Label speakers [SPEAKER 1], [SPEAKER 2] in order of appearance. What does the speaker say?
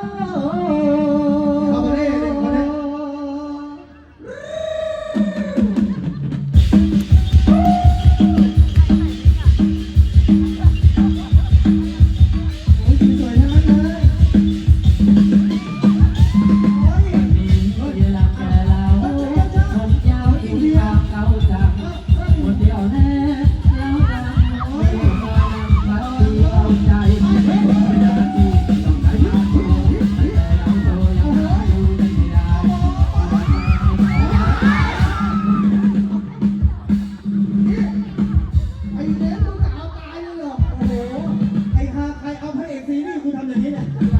[SPEAKER 1] Oh. ทำอย่า
[SPEAKER 2] งนี้เนี่ย